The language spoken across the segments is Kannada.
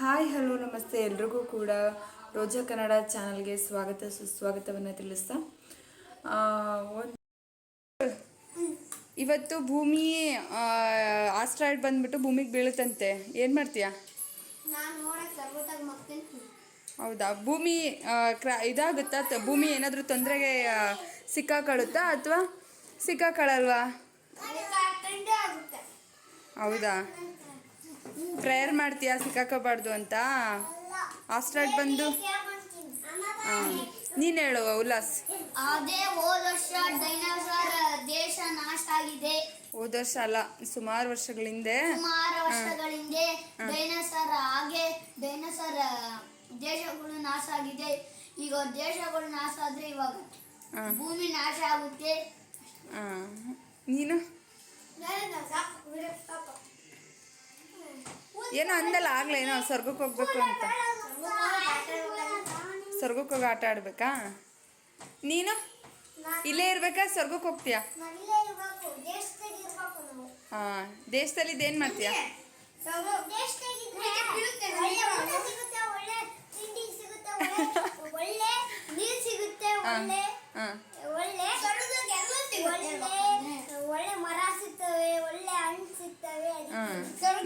ಹಾಯ್ ಹಲೋ ನಮಸ್ತೆ. ಎಲ್ರಿಗೂ ಕೂಡ ರೋಜಾ ಕನ್ನಡ ಚಾನಲ್ಗೆ ಸ್ವಾಗತ ಸುಸ್ವಾಗತವನ್ನು ತಿಳಿಸ್ತಾ. ಇವತ್ತು ಭೂಮಿ ಆಸ್ಟ್ರಾಯ್ಡ್ ಬಂದ್ಬಿಟ್ಟು ಭೂಮಿಗೆ ಬೀಳುತ್ತಂತೆ. ಏನು ಮಾಡ್ತೀಯಾ? ಹೌದಾ? ಭೂಮಿ ಕ್ರಾ ಇದಾಗುತ್ತಾ? ಭೂಮಿ ಏನಾದರೂ ತೊಂದರೆಗೆ ಸಿಕ್ಕಾಕೊಳ್ಳುತ್ತಾ ಅಥವಾ ಸಿಕ್ಕಾಕೊಳ್ಳಲ್ವಾ? ಹೌದಾ? ಪ್ರೇಯರ್ ಮಾಡ್ತೀಯ ಸಿಕ್ಕಾಕೋಬಾರ್ದು ಅಂತ? ಆಸ್ಟ್ರಾಯ್ಡ್ ಬಂದು? ನೀನ್ ನೀನು ಹೇಳು ಉಲ್ಲಾಸ್. ಅದೇ ಹೋದ ವರ್ಷ ಡೈನೋಸಾರ್ ದೇಶ ನಾಶ ಆಗಿದೆ. ಹೋದ ವರ್ಷ ಅಲ್ಲ ಸುಮಾರು ವರ್ಷಗಳ ಹಿಂದೆ. ಸುಮಾರು ವರ್ಷಗಳ ಹಿಂದೆ ಡೈನೋಸಾರ್ ಹಾಗೆ ಡೈನೋಸಾರ್ ದೇಶಗಳು ನಾಶ ಆಗಿದೆ. ಈಗ ದೇಶಗಳು ನಾಶ ಆದ್ರೆ ಇವಾಗ. ಭೂಮಿ ನಾಶ ಆಗುತ್ತೆ. ನೀನು? ಏನೋ ಅಂದಲ್ಲ ಆಗಲೇ ಏನೋ ಸ್ವರ್ಗಕ್ಕೆ ಹೋಗ್ಬೇಕು ಅಂತ. ಸ್ವರ್ಗಕ್ಕೆ ಹೋಗಿ ಆಟ ಆಡ್ಬೇಕಾ? ನೀನು? ಇಲ್ಲೇ ಇರ್ಬೇಕಾ? ಸ್ವರ್ಗಕ್ಕೆ ಹೋಗ್ತೀಯಾ? ಹಾಂ ದೇಶದಲ್ಲಿ ಇದೇನು ಮಾಡ್ತೀಯಾ? ಒಳ್ಳೆ ಹಾಂ.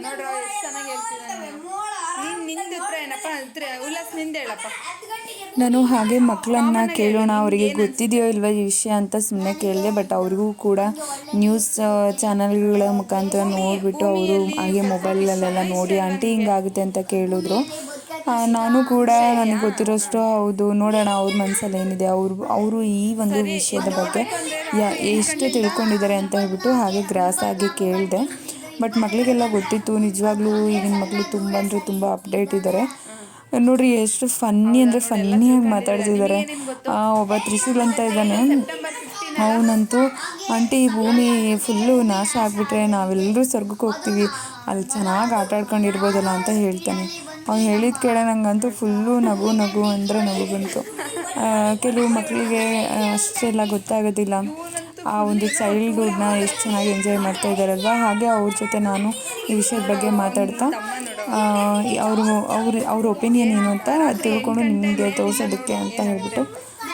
ನೋಡ್ರ ಎಷ್ಟು ಚೆನ್ನಾಗಿ ಹೇಳ್ತಿದ್ದಾನೆ ನೀನು ನಿಂದ ಹತ್ರ ಏನಪ್ಪ ಹತ್ರ ಉಲ್ಲಾಸ್ನಿಂದ ಹೇಳಪ್ಪ. ನಾನು ಹಾಗೆ ಮಕ್ಕಳನ್ನ ಕೇಳೋಣ ಅವರಿಗೆ ಗೊತ್ತಿದೆಯೋ ಇಲ್ವಾ ಈ ವಿಷಯ ಅಂತ ಸುಮ್ಮನೆ ಕೇಳಿದೆ ಬಟ್ ಅವ್ರಿಗೂ ಕೂಡ ನ್ಯೂಸ್ ಚಾನಲ್ಗಳ ಮುಖಾಂತರ ನೋಡಿಬಿಟ್ಟು ಅವರು ಹಾಗೆ ಮೊಬೈಲಲ್ಲೆಲ್ಲ ನೋಡಿ ಆಂಟಿ ಹಿಂಗಾಗುತ್ತೆ ಅಂತ ಕೇಳಿದ್ರು. ನಾನು ಕೂಡ ನನಗೆ ಗೊತ್ತಿರೋಷ್ಟು ಹೌದು. ನೋಡೋಣ ಅವ್ರ ಮನಸ್ಸಲ್ಲಿ ಏನಿದೆ. ಅವರು ಅವರು ಈ ಒಂದು ವಿಷಯದ ಬಗ್ಗೆ ಯಾ- ಎಷ್ಟು ತಿಳ್ಕೊಂಡಿದ್ದಾರೆ ಅಂತ ಹೇಳ್ಬಿಟ್ಟು ಹಾಗೆ ಗ್ರಾಸ್ ಆಗಿ ಕೇಳಿದೆ. ಬಟ್ ಮಕ್ಕಳಿಗೆಲ್ಲ ಗೊತ್ತಿತ್ತು, ನಿಜವಾಗ್ಲೂ ಈಗಿನ ಮಕ್ಕಳು ತುಂಬ ಅಂದರೆ ತುಂಬ ಅಪ್ಡೇಟ್ ಇದ್ದಾರೆ ನೋಡ್ರಿ ಎಷ್ಟು ಫನ್ನಿ ಅಂದರೆ ಫನ್ನಿಯಾಗಿ ಮಾತಾಡ್ತಿದ್ದಾರೆ ಒಬ್ಬ ತ್ರಿಶೂಲ್ ಅಂತ ಇದ್ದಾನೆ. ಅವನಂತೂ, ಆಂಟಿ ಭೂಮಿ ಫುಲ್ಲು ನಾಶ ಆಗಿಬಿಟ್ರೆ ನಾವೆಲ್ಲರೂ ಸ್ವರ್ಗಕ್ಕೆ ಹೋಗ್ತೀವಿ. ಅಲ್ಲಿ ಚೆನ್ನಾಗಿ ಆಟ ಆಡ್ಕೊಂಡಿರ್ಬೋದಲ್ಲ ಅಂತ ಹೇಳ್ತಾನೆ. ಅವ್ನು ಹೇಳಿದ ಕೇಳ ನಂಗಂತೂ ಫುಲ್ಲು ನಗು ನಗು ಅಂದರೆ ನಗು ಬಂತು. ಕೆಲವು ಮಕ್ಕಳಿಗೆ ಅಷ್ಟೆಲ್ಲ ಗೊತ್ತಾಗೋದಿಲ್ಲ. ಆ ಒಂದು ಚೈಲ್ಡ್ಹುಡ್ನ ಎಷ್ಟು ಚೆನ್ನಾಗಿ ಎಂಜಾಯ್ ಮಾಡ್ತಾ ಇದ್ದಾರಲ್ವ? ಹಾಗೆ ಅವ್ರ ಜೊತೆ ನಾನು ಈ ವಿಷಯದ ಬಗ್ಗೆ ಮಾತಾಡ್ತಾ ಅವರು ಅವ್ರ ಅವ್ರ ಒಪಿನಿಯನ್ ಏನು ಅಂತ ತಿಳ್ಕೊಂಡು ನಿಮಗೆ ತೋರಿಸೋದಕ್ಕೆ ಅಂತ ಹೇಳಿಬಿಟ್ಟು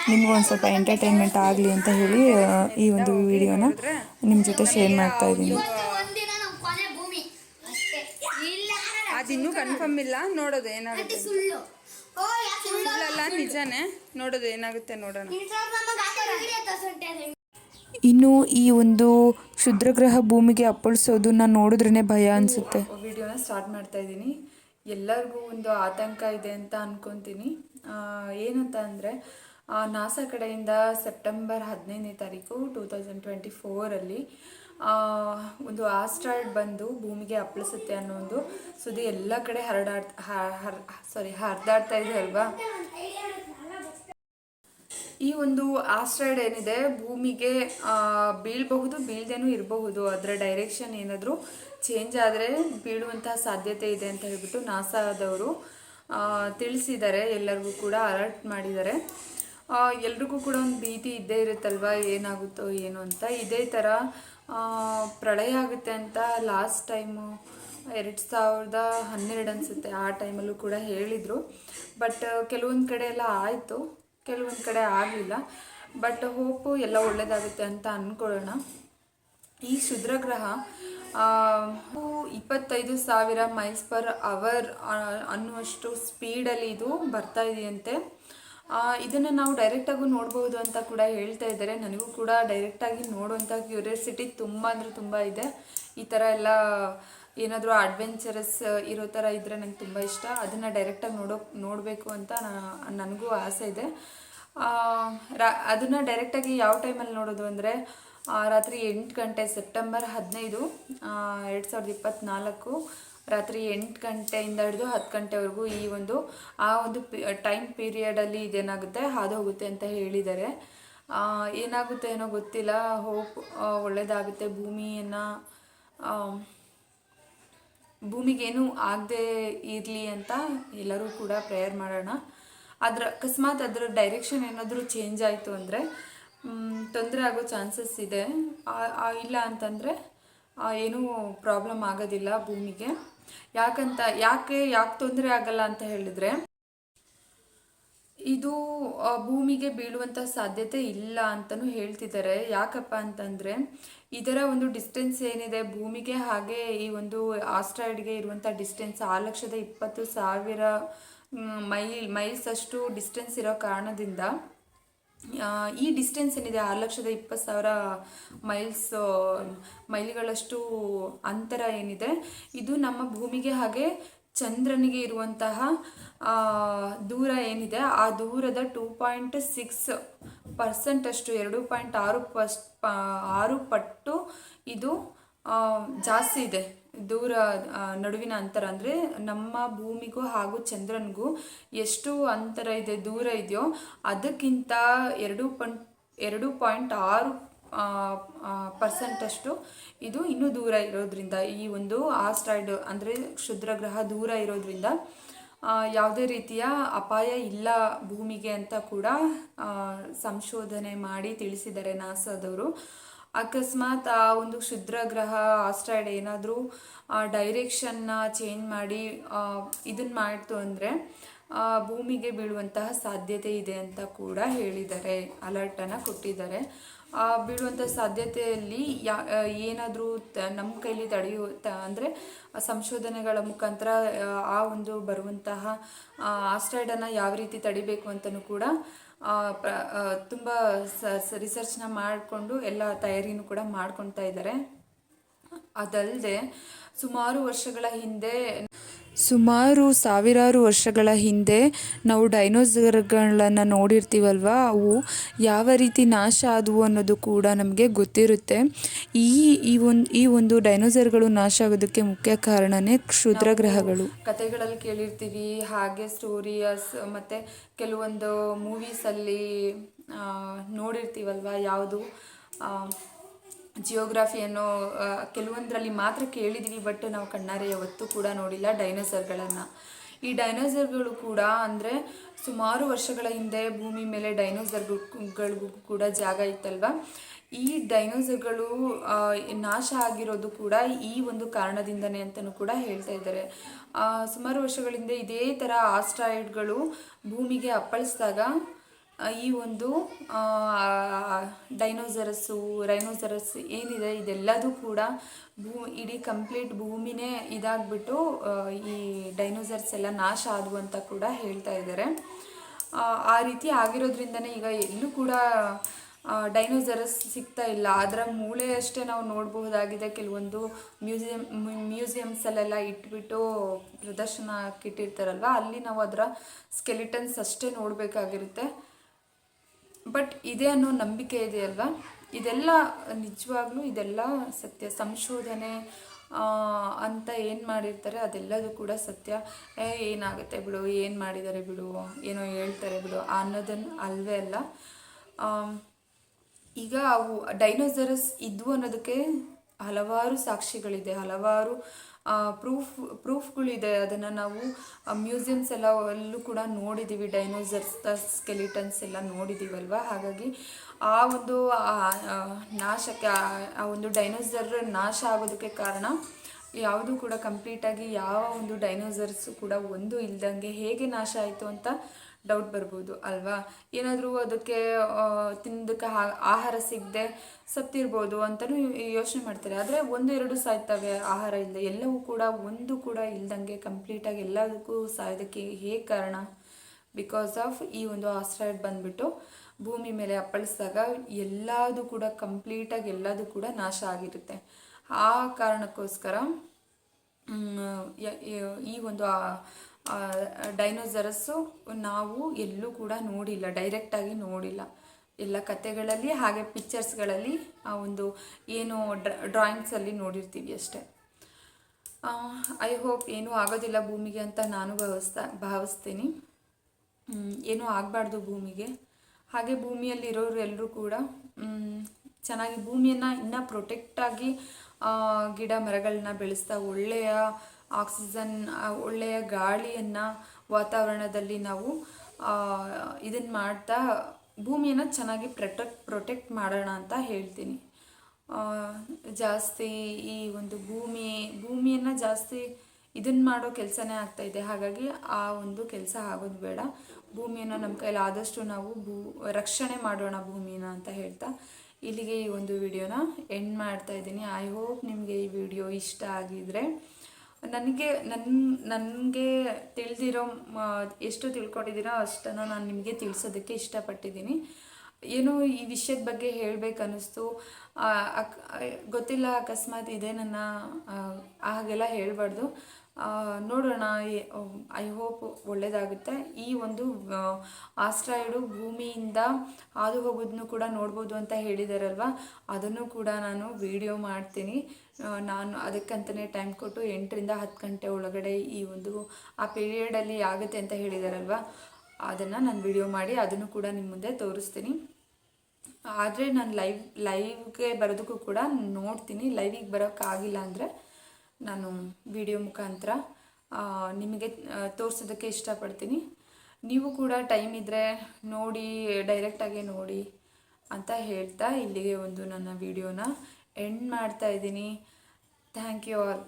ನಿಮಗೂ ಒಂದು ಸ್ವಲ್ಪ ಎಂಟರ್ಟೈನ್ಮೆಂಟ್ ಆಗಲಿ ಅಂತ ಹೇಳಿ ಈ ಒಂದು ವಿಡಿಯೋನ ನಿಮ್ಮ ಜೊತೆ ಶೇರ್ ಮಾಡ್ತಾ ಇದ್ದೀನಿ. ಅದಿನ್ನೂ ಕನ್ಫರ್ಮ್ ಇಲ್ಲ. ನೋಡೋದು ಏನಾಗುತ್ತೆ ಸುಳ್ಳು ಓ ಯಾಕೆ ಸುಳ್ಳಲ್ಲ ನಿಜಾನೇ. ನೋಡೋದು ಏನಾಗುತ್ತೆ ನೋಡೋಣ. ಇನ್ನು ಈ ಒಂದು ಕ್ಷುದ್ರಗ್ರಹ ಭೂಮಿಗೆ ಅಪ್ಪಳಿಸೋದನ್ನ ನೋಡಿದ್ರೇ ಭಯ ಅನಿಸುತ್ತೆ. ವಿಡಿಯೋನ ಸ್ಟಾರ್ಟ್ ಮಾಡ್ತಾ ಇದ್ದೀನಿ. ಎಲ್ಲರಿಗೂ ಒಂದು ಆತಂಕ ಇದೆ ಅಂತ ಅನ್ಕೊತೀನಿ. ಏನಂತ ಅಂದರೆ ನಾಸಾ ಕಡೆಯಿಂದ ಸೆಪ್ಟೆಂಬರ್ ಹದಿನೈದನೇ ತಾರೀಕು ಟೂ ತೌಸಂಡ್ ಟ್ವೆಂಟಿ ಫೋರಲ್ಲಿ ಒಂದು ಆಸ್ಟ್ರಾಯ್ಡ್ ಬಂದು ಭೂಮಿಗೆ ಅಪ್ಪಳಿಸುತ್ತೆ ಅನ್ನೋ ಒಂದು ಸುದ್ದಿ ಎಲ್ಲ ಕಡೆ ಹರಡಾಡ್ ಸಾರಿ ಹರಿದಾಡ್ತಾ ಇದೆ ಅಲ್ವಾ? ಈ ಒಂದು ಆಸ್ಟ್ರಾಯ್ಡ್ ಏನಿದೆ, ಭೂಮಿಗೆ ಬೀಳಬಹುದು, ಬೀಳ್ದೇನೂ ಇರಬಹುದು. ಅದರ ಡೈರೆಕ್ಷನ್ ಏನಾದರೂ ಚೇಂಜ್ ಆದರೆ ಬೀಳುವಂತಹ ಸಾಧ್ಯತೆ ಇದೆ ಅಂತ ಹೇಳ್ಬಿಟ್ಟು ನಾಸಾದವರು ತಿಳಿಸಿದ್ದಾರೆ. ಎಲ್ಲರಿಗೂ ಕೂಡ ಅಲರ್ಟ್ ಮಾಡಿದ್ದಾರೆ. ಎಲ್ರಿಗೂ ಕೂಡ ಒಂದು ಭೀತಿ ಇದ್ದೇ ಇರುತ್ತಲ್ವ? ಏನಾಗುತ್ತೋ ಏನು ಅಂತ. ಇದೇ ಥರ ಪ್ರಳಯ ಆಗುತ್ತೆ ಅಂತ ಲಾಸ್ಟ್ ಟೈಮು ಎರಡು ಸಾವಿರದ ಹನ್ನೆರಡು ಅನಿಸುತ್ತೆ. ಆ ಟೈಮಲ್ಲೂ ಕೂಡ ಹೇಳಿದರು. ಬಟ್ ಕೆಲವೊಂದು ಕಡೆ ಎಲ್ಲ ಆಯಿತು. ಕೆಲವೊಂದು ಕಡೆ ಆಗಲಿಲ್ಲ. ಬಟ್ ಹೋಪು ಎಲ್ಲ ಒಳ್ಳೆಯದಾಗುತ್ತೆ ಅಂತ ಅಂದ್ಕೊಳ್ಳೋಣ ಈ ಶುದ್ರಗ್ರಹ ಇಪ್ಪತ್ತೈದು ಸಾವಿರ ಮೈಲ್ಸ್ ಪರ್ ಅವರ್ ಅನ್ನುವಷ್ಟು ಸ್ಪೀಡಲ್ಲಿ ಇದು ಬರ್ತಾ ಇದೆಯಂತೆ. ಇದನ್ನು ನಾವು ಡೈರೆಕ್ಟಾಗೂ ನೋಡ್ಬೋದು ಅಂತ ಕೂಡ ಹೇಳ್ತಾ ಇದ್ದಾರೆ. ನನಗೂ ಕೂಡ ಡೈರೆಕ್ಟಾಗಿ ನೋಡುವಂಥ ಕ್ಯೂರಿಯಾಸಿಟಿ ತುಂಬ ಅಂದರೆ ತುಂಬ ಇದೆ. ಈ ಥರ ಎಲ್ಲ ಏನಾದರೂ ಅಡ್ವೆಂಚರಸ್ ಇರೋ ಥರ ಇದ್ದರೆ ನಂಗೆ ತುಂಬ ಇಷ್ಟ. ಅದನ್ನು ಡೈರೆಕ್ಟಾಗಿ ನೋಡೋ, ನೋಡಬೇಕು ಅಂತ ನನಗೂ ಆಸೆ ಇದೆ. ರಾ, ಅದನ್ನು ಡೈರೆಕ್ಟಾಗಿ ಯಾವ ಟೈಮಲ್ಲಿ ನೋಡೋದು ಅಂದರೆ ರಾತ್ರಿ ಎಂಟು ಗಂಟೆ ಸೆಪ್ಟೆಂಬರ್ ಹದಿನೈದು ಎರಡು ಸಾವಿರದ ಇಪ್ಪತ್ತ್ನಾಲ್ಕು ರಾತ್ರಿ ಎಂಟು ಗಂಟೆಯಿಂದ ಹಿಡಿದು ಹತ್ತು ಗಂಟೆವರೆಗೂ ಈ ಒಂದು, ಆ ಒಂದು ಟೈಮ್ ಪೀರಿಯಡಲ್ಲಿ ಇದೇನಾಗುತ್ತೆ, ಹಾದು ಹೋಗುತ್ತೆ ಅಂತ ಹೇಳಿದ್ದಾರೆ ಏನಾಗುತ್ತೆ ಏನೋ ಗೊತ್ತಿಲ್ಲ ಹೋಪ್ ಒಳ್ಳೆಯದಾಗುತ್ತೆ ಭೂಮಿಯನ್ನು ಭೂಮಿಗೇನು ಆಗದೆ ಇರಲಿ ಅಂತ ಎಲ್ಲರೂ ಕೂಡ ಪ್ರೇಯರ್ ಮಾಡೋಣ. ಅದ್ರ ಅಕಸ್ಮಾತ್ ಅದರ ಡೈರೆಕ್ಷನ್ ಏನಾದರೂ ಚೇಂಜ್ ಆಯಿತು ಅಂದರೆ ತೊಂದರೆ ಆಗೋ ಚಾನ್ಸಸ್ ಇದೆ. ಇಲ್ಲ ಅಂತಂದರೆ ಏನೂ ಪ್ರಾಬ್ಲಮ್ ಆಗೋದಿಲ್ಲ ಭೂಮಿಗೆ. ಯಾಕಂತ, ಯಾಕೆ ಯಾಕೆ ತೊಂದರೆ ಆಗಲ್ಲ ಅಂತ ಹೇಳಿದ್ರೆ, ಇದು ಭೂಮಿಗೆ ಬೀಳುವಂಥ ಸಾಧ್ಯತೆ ಇಲ್ಲ ಅಂತಲೂ ಹೇಳ್ತಿದ್ದಾರೆ ಯಾಕಪ್ಪ ಅಂತಂದರೆ, ಇದರ ಒಂದು ಡಿಸ್ಟೆನ್ಸ್ ಏನಿದೆ, ಭೂಮಿಗೆ ಹಾಗೆ ಈ ಒಂದು ಆಸ್ಟ್ರಾಯ್ಡ್ಗೆ ಇರುವಂಥ ಡಿಸ್ಟೆನ್ಸ್ ಆರು ಲಕ್ಷದ ಇಪ್ಪತ್ತು ಸಾವಿರ ಮೈಲ್ ಮೈಲ್ಸ್ ಅಷ್ಟು ಡಿಸ್ಟೆನ್ಸ್ ಇರೋ ಕಾರಣದಿಂದ ಈ ಡಿಸ್ಟೆನ್ಸ್ ಏನಿದೆ, ಆರು ಲಕ್ಷದ ಇಪ್ಪತ್ತು ಸಾವಿರ ಮೈಲ್ಸ್ ಮೈಲ್ಗಳಷ್ಟು ಅಂತರ ಏನಿದೆ, ಇದು ನಮ್ಮ ಭೂಮಿಗೆ ಹಾಗೆ ಚಂದ್ರನಿಗೆ ಇರುವಂತಹ ದೂರ ಏನಿದೆ, ಆ ದೂರದ ಟೂ ಪಾಯಿಂಟ್ ಸಿಕ್ಸ್ ಪರ್ಸೆಂಟ್ ಅಷ್ಟು, ಎರಡು ಪಾಯಿಂಟ್ ಆರು ಪಸ್ ಆರು ಪಟ್ಟು ಇದು ಜಾಸ್ತಿ ಇದೆ. ದೂರ ನಡುವಿನ ಅಂತರ ಅಂದರೆ ನಮ್ಮ ಭೂಮಿಗೂ ಹಾಗೂ ಚಂದ್ರನಿಗೂ ಎಷ್ಟು ಅಂತರ ಇದೆ, ದೂರ ಇದೆಯೋ ಅದಕ್ಕಿಂತ ಎರಡು ಪಾಯಿಂಟ್ ಎರಡು ಪಾಯಿಂಟ್ ಆರು ಪರ್ಸೆಂಟಷ್ಟು ಇದು ಇನ್ನೂ ದೂರ ಇರೋದ್ರಿಂದ, ಈ ಒಂದು ಆಸ್ಟ್ರಾಯ್ಡ್ ಅಂದರೆ ಕ್ಷುದ್ರ ಗ್ರಹ ದೂರ ಇರೋದ್ರಿಂದ ಯಾವುದೇ ರೀತಿಯ ಅಪಾಯ ಇಲ್ಲ ಭೂಮಿಗೆ ಅಂತ ಕೂಡ ಸಂಶೋಧನೆ ಮಾಡಿ ತಿಳಿಸಿದ್ದಾರೆ ನಾಸಾದವರು. ಅಕಸ್ಮಾತ್ ಆ ಒಂದು ಕ್ಷುದ್ರ ಗ್ರಹ ಆಸ್ಟ್ರಾಯ್ಡ್ ಏನಾದರೂ ಡೈರೆಕ್ಷನ್ನ ಚೇಂಜ್ ಮಾಡಿ ಇದನ್ನು ಮಾಡ್ತು ಅಂದರೆ ಭೂಮಿಗೆ ಬೀಳುವಂತಹ ಸಾಧ್ಯತೆ ಇದೆ ಅಂತ ಕೂಡ ಹೇಳಿದ್ದಾರೆ ಅಲರ್ಟನ್ನು ಕೊಟ್ಟಿದ್ದಾರೆ. ಬೀಳುವಂಥ ಸಾಧ್ಯತೆಯಲ್ಲಿ ಯಾ ಏನಾದರೂ ನಮ್ಮ ಕೈಲಿ ತಡೆಯುವ ತ ಅಂದರೆ ಸಂಶೋಧನೆಗಳ ಮುಖಾಂತರ ಆ, ಒಂದು ಬರುವಂತಹ ಆಸ್ಟ್ರಾಯ್ಡನ್ನು ಯಾವ ರೀತಿ ತಡಿಬೇಕು ಅಂತಲೂ ಕೂಡ ಪ್ರ ತುಂಬ ಸ ರಿಸರ್ಚ್ನ ಮಾಡಿಕೊಂಡು ಎಲ್ಲ ತಯಾರಿನೂ ಕೂಡ ಮಾಡ್ಕೊತಾ ಇದ್ದಾರೆ ಅದಲ್ಲದೆ ಸುಮಾರು ವರ್ಷಗಳ ಹಿಂದೆ ಸುಮಾರು ಸಾವಿರಾರು ವರ್ಷಗಳ ಹಿಂದೆ ನಾವು ಡೈನೋಸರ್ಗಳನ್ನು ನೋಡಿರ್ತೀವಲ್ವ? ಅವು ಯಾವ ರೀತಿ ನಾಶ ಆದವು ಅನ್ನೋದು ಕೂಡ ನಮಗೆ ಗೊತ್ತಿರುತ್ತೆ. ಈ ಈ ಒಂದು ಈ ಒಂದು ಡೈನೋಸರ್ಗಳು ನಾಶ ಆಗೋದಕ್ಕೆ ಮುಖ್ಯ ಕಾರಣನೇ ಕ್ಷುದ್ರ ಗ್ರಹಗಳು ಕಥೆಗಳಲ್ಲಿ ಕೇಳಿರ್ತೀವಿ, ಹಾಗೆ ಸ್ಟೋರಿಯಸ್ ಮತ್ತು ಕೆಲವೊಂದು ಮೂವೀಸಲ್ಲಿ ನೋಡಿರ್ತೀವಲ್ವ? ಯಾವುದು? ಜಿಯೋಗ್ರಫಿ ಅನ್ನೋ ಕೆಲವೊಂದರಲ್ಲಿ ಮಾತ್ರ ಕೇಳಿದ್ದೀವಿ ಬಟ್ ನಾವು ಕಣ್ಣಾರೆ ಯಾವತ್ತೂ ಕೂಡ ನೋಡಿಲ್ಲ ಡೈನೋಸರ್ಗಳನ್ನು. ಈ ಡೈನೋಸರ್ಗಳು ಕೂಡ ಅಂದರೆ ಸುಮಾರು ವರ್ಷಗಳ ಹಿಂದೆ ಭೂಮಿ ಮೇಲೆ ಡೈನೋಸರ್ಗಳಿಗೂ ಕೂಡ ಜಾಗ ಇತ್ತಲ್ವ? ಈ ಡೈನೋಸರ್ಗಳು ನಾಶ ಆಗಿರೋದು ಕೂಡ ಈ ಒಂದು ಕಾರಣದಿಂದನೇ ಅಂತಲೂ ಕೂಡ ಹೇಳ್ತಾ ಇದ್ದಾರೆ. ಸುಮಾರು ವರ್ಷಗಳ ಹಿಂದೆ ಇದೇ ಥರ ಆಸ್ಟ್ರಾಯ್ಡ್ಗಳು ಭೂಮಿಗೆ ಅಪ್ಪಳಿಸಿದಾಗ ಈ ಒಂದು ಡೈನೋಸರಸ್ಸು ರೈನೋಸರಸ್ ಏನಿದೆ ಇದೆಲ್ಲದೂ ಕೂಡ ಭೂ ಇಡೀ ಕಂಪ್ಲೀಟ್ ಭೂಮಿನೇ ಇದಾಗ್ಬಿಟ್ಟು ಈ ಡೈನೋಸರ್ಸ್ ಎಲ್ಲ ನಾಶ ಆದವು ಅಂತ ಕೂಡ ಹೇಳ್ತಾ ಇದ್ದಾರೆ. ಆ, ರೀತಿ ಆಗಿರೋದ್ರಿಂದನೇ ಈಗ ಎಲ್ಲೂ ಕೂಡ ಡೈನೋಸರಸ್ ಸಿಗ್ತಾ ಇಲ್ಲ. ಅದರ ಮೂಳೆಯಷ್ಟೇ ನಾವು ನೋಡಬಹುದಾಗಿದೆ. ಕೆಲವೊಂದು ಮ್ಯೂಸಿಯಂ ಮ್ಯೂಸಿಯಮ್ಸಲ್ಲೆಲ್ಲ ಇಟ್ಬಿಟ್ಟು ಪ್ರದರ್ಶನ ಕಿಟ್ಟಿರ್ತಾರಲ್ವ ಅಲ್ಲಿ ನಾವು ಅದರ ಸ್ಕೆಲಿಟನ್ಸ್ ಅಷ್ಟೇ ನೋಡಬೇಕಾಗಿರುತ್ತೆ. ಬಟ್ ಇದೆ ಅನ್ನೋ ನಂಬಿಕೆ ಇದೆ ಅಲ್ವಾ? ಇದೆಲ್ಲ ನಿಜವಾಗ್ಲೂ ಇದೆಲ್ಲ ಸತ್ಯ. ಸಂಶೋಧನೆ ಅಂತ ಏನು ಮಾಡಿರ್ತಾರೆ ಅದೆಲ್ಲದೂ ಕೂಡ ಸತ್ಯ. ಏ, ಏನಾಗುತ್ತೆ ಬಿಡು, ಏನು ಮಾಡಿದ್ದಾರೆ ಬಿಡು, ಏನೋ ಹೇಳ್ತಾರೆ ಬಿಡು ಅನ್ನೋದನ್ನು ಅಲ್ವೇ ಅಲ್ಲ. ಈಗ ಅವು ಡೈನೋಸರಸ್ ಇದ್ವು ಅನ್ನೋದಕ್ಕೆ ಹಲವಾರು ಸಾಕ್ಷಿಗಳಿದೆ, ಹಲವಾರು ಪ್ರೂಫ್ ಪ್ರೂಫ್ಗಳಿದೆ ಅದನ್ನು ನಾವು ಮ್ಯೂಸಿಯಮ್ಸ್ ಎಲ್ಲ ಅಲ್ಲೂ ಕೂಡ ನೋಡಿದ್ದೀವಿ ಡೈನೋಸರ್ಸ್ ಸ್ಕೆಲಿಟನ್ಸ್ ಎಲ್ಲ ನೋಡಿದ್ದೀವಲ್ವ ಹಾಗಾಗಿ ಆ ಒಂದು ನಾಶಕ್ಕೆ, ಆ ಒಂದು ಡೈನೋಸರ್ ನಾಶ ಆಗೋದಕ್ಕೆ ಕಾರಣ ಯಾವುದು ಕೂಡ ಕಂಪ್ಲೀಟಾಗಿ ಯಾವ ಒಂದು ಡೈನೋಸರ್ಸ್ ಕೂಡ ಒಂದು ಇಲ್ದಂಗೆ ಹೇಗೆ ನಾಶ ಆಯಿತು ಅಂತ ಡೌಟ್ ಬರ್ಬೋದು ಅಲ್ವಾ? ಏನಾದರೂ ಅದಕ್ಕೆ ತಿನ್ನೋದಕ್ಕೆ ಆಹಾರ ಸಿಗದೆ ಸತ್ತಿರ್ಬೋದು ಅಂತಲೂ ಯೋಚನೆ ಮಾಡ್ತಾರೆ. ಆದರೆ ಒಂದು ಎರಡು ಸಾಯ್ತವೆ ಆಹಾರ ಇಲ್ಲದೆ ಎಲ್ಲವೂ ಕೂಡ ಒಂದು ಕೂಡ ಇಲ್ದಂಗೆ ಕಂಪ್ಲೀಟಾಗಿ ಎಲ್ಲದಕ್ಕೂ ಸಾಯೋದಕ್ಕೆ ಹೇಗೆ ಕಾರಣ? ಬಿಕಾಸ್ ಆಫ್ ಈ ಒಂದು ಆಸ್ಟ್ರಾಯ್ಡ್ ಬಂದ್ಬಿಟ್ಟು ಭೂಮಿ ಮೇಲೆ ಅಪ್ಪಳಿಸಿದಾಗ ಎಲ್ಲದೂ ಕೂಡ ಕಂಪ್ಲೀಟಾಗಿ ಎಲ್ಲದೂ ಕೂಡ ನಾಶ ಆಗಿರುತ್ತೆ. ಆ ಕಾರಣಕ್ಕೋಸ್ಕರ ಈ ಒಂದು ಡೈನೋಸರಸ್ಸು ನಾವು ಎಲ್ಲೂ ಕೂಡ ನೋಡಿಲ್ಲ ಡೈರೆಕ್ಟಾಗಿ ನೋಡಿಲ್ಲ. ಎಲ್ಲ ಕತೆಗಳಲ್ಲಿ ಹಾಗೆ ಪಿಕ್ಚರ್ಸ್ಗಳಲ್ಲಿ ಆ ಒಂದು ಏನು ಡ್ರಾಯಿಂಗ್ಸಲ್ಲಿ ನೋಡಿರ್ತೀವಿ ಅಷ್ಟೇ. ಐ ಹೋಪ್ ಏನೂ ಆಗೋದಿಲ್ಲ ಭೂಮಿಗೆ ಅಂತ ನಾನು ಭಾವಿಸ್ತಾ, ಭಾವಿಸ್ತೀನಿ. ಏನೂ ಆಗಬಾರ್ದು ಭೂಮಿಗೆ. ಹಾಗೆ ಭೂಮಿಯಲ್ಲಿರೋರು ಎಲ್ಲರೂ ಕೂಡ ಚೆನ್ನಾಗಿ ಭೂಮಿಯನ್ನು ಇನ್ನೂ ಪ್ರೊಟೆಕ್ಟಾಗಿ ಗಿಡ ಮರಗಳನ್ನ ಬೆಳೆಸ್ತಾ ಒಳ್ಳೆಯ ಆಕ್ಸಿಜನ್ ಒಳ್ಳೆಯ ಗಾಳಿಯನ್ನು ವಾತಾವರಣದಲ್ಲಿ ನಾವು ಇದನ್ನು ಮಾಡ್ತಾ ಭೂಮಿಯನ್ನು ಚೆನ್ನಾಗಿ ಪ್ರೊಟೆಕ್ಟ್ ಪ್ರೊಟೆಕ್ಟ್ ಮಾಡೋಣ ಅಂತ ಹೇಳ್ತೀನಿ. ಜಾಸ್ತಿ ಈ ಒಂದು ಭೂಮಿ, ಭೂಮಿಯನ್ನು ಜಾಸ್ತಿ ಇದನ್ನು ಮಾಡೋ ಕೆಲಸನೇ ಆಗ್ತಾ ಇದೆ. ಹಾಗಾಗಿ ಆ ಒಂದು ಕೆಲಸ ಆಗೋದು ಬೇಡ. ಭೂಮಿಯನ್ನು ನಮ್ಮ ಕೈಲಿ ಆದಷ್ಟು ನಾವು ಭೂ, ರಕ್ಷಣೆ ಮಾಡೋಣ ಭೂಮಿನ ಅಂತ ಹೇಳ್ತಾ ಇಲ್ಲಿಗೆ ಈ ಒಂದು ವಿಡಿಯೋನ ಎಂಡ್ ಮಾಡ್ತಾ ಇದ್ದೀನಿ. ಐ ಹೋಪ್ ನಿಮಗೆ ಈ ವಿಡಿಯೋ ಇಷ್ಟ ಆಗಿದ್ರೆ. ನನಗೆ ನನ್ನ ನನಗೆ ತಿಳಿದಿರೋ ಎಷ್ಟು ತಿಳ್ಕೊಟ್ಟಿದ್ದೀರೋ ಅಷ್ಟನ್ನು ನಾನು ನಿಮಗೆ ತಿಳಿಸೋದಕ್ಕೆ ಇಷ್ಟಪಟ್ಟಿದ್ದೀನಿ. ಏನೋ ಈ ವಿಷಯದ ಬಗ್ಗೆ ಹೇಳಬೇಕನ್ನಿಸ್ತು. ಅಕ್- ಗೊತ್ತಿಲ್ಲ, ಅಕಸ್ಮಾತ್ ಇದೆ ನನ್ನ ಹಾಗೆಲ್ಲ ಹೇಳಬಾರ್ದು. ನೋಡೋಣ ಐ ಹೋಪ್ ಒಳ್ಳೆಯದಾಗುತ್ತೆ ಈ ಒಂದು ಆಸ್ಟ್ರಾಯ್ಡು ಭೂಮಿಯಿಂದ ಹಾದು ಹೋಗೋದನ್ನು ಕೂಡ ನೋಡ್ಬೋದು ಅಂತ ಹೇಳಿದಾರಲ್ವ? ಅದನ್ನು ಕೂಡ ನಾನು ವಿಡಿಯೋ ಮಾಡ್ತೀನಿ. ನಾನು ಅದಕ್ಕಂತಲೇ ಟೈಮ್ ಕೊಟ್ಟು ಎಂಟರಿಂದ ಹತ್ತು ಗಂಟೆ ಒಳಗಡೆ ಈ ಒಂದು, ಆ ಪೀರಿಯಡಲ್ಲಿ ಆಗುತ್ತೆ ಅಂತ ಹೇಳಿದಾರಲ್ವ? ಅದನ್ನು ನಾನು ವಿಡಿಯೋ ಮಾಡಿ ಅದನ್ನು ಕೂಡ ನಿಮ್ಮ ಮುಂದೆ ತೋರಿಸ್ತೀನಿ. ಆದರೆ ನಾನು ಲೈವ್, ಲೈವ್ಗೆ ಬರೋದಕ್ಕೂ ಕೂಡ ನೋಡ್ತೀನಿ. ಲೈವಿಗೆ ಬರೋಕ್ಕಾಗಿಲ್ಲ ಅಂದರೆ ನಾನು ವಿಡಿಯೋ ಮುಖಾಂತರ ನಿಮಗೆ ತೋರಿಸೋದಕ್ಕೆ ಇಷ್ಟಪಡ್ತೀನಿ. ನೀವು ಕೂಡ ಟೈಮ್ ಇದ್ದರೆ ನೋಡಿ ಡೈರೆಕ್ಟಾಗೆ ನೋಡಿ ಅಂತ ಹೇಳ್ತಾ ಇಲ್ಲಿಗೆ ಒಂದು ನನ್ನ ವಿಡಿಯೋನ ಎಂಡ್ ಮಾಡ್ತಾ ಇದ್ದೀನಿ. Thank you all